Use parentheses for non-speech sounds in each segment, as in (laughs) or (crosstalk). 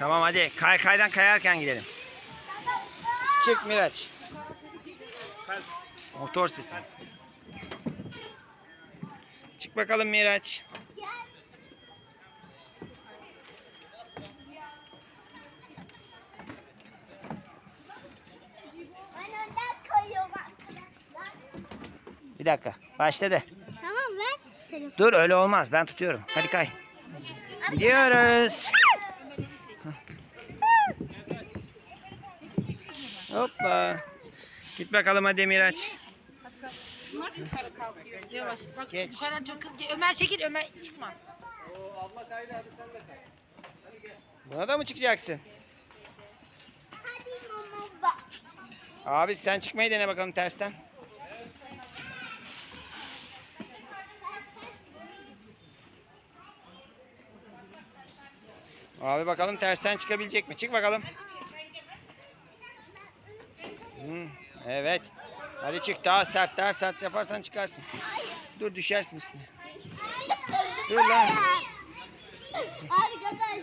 Tamam hadi kay kaydan kayarken gidelim. Çık Miraç. Motor sesi. Çık bakalım Miraç. Bir dakika. Başladı. Tamam ver. Dur öyle olmaz. Ben tutuyorum. Hadi kay. Gidiyoruz. Hoppa. Git bakalım hadi Miraç. Yavaş. Bak Geç. yukarıdan çok kız gel- Ömer çekil Ömer çıkma. Buna da mı çıkacaksın? Hadi mama bak. Abi sen çıkmayı dene bakalım tersten. Abi bakalım tersten çıkabilecek mi? Çık bakalım. Evet. Hadi çık daha sert daha sert yaparsan çıkarsın. Dur düşersin üstüne. Dur lan. Arkadaşlar.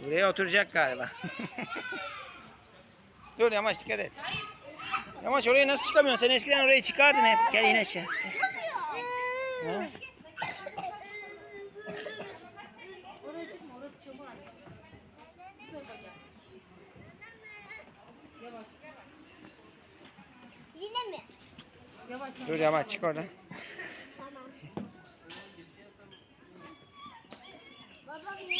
Buraya oturacak galiba. (laughs) Dur Yamaç dikkat et. Yamaç oraya nasıl çıkamıyorsun? Sen eskiden oraya çıkardın hep. Gel in aşağı. Ha? Yine mi? Yavaş. Dur yavaş çık oradan. Tamam. Babam ne?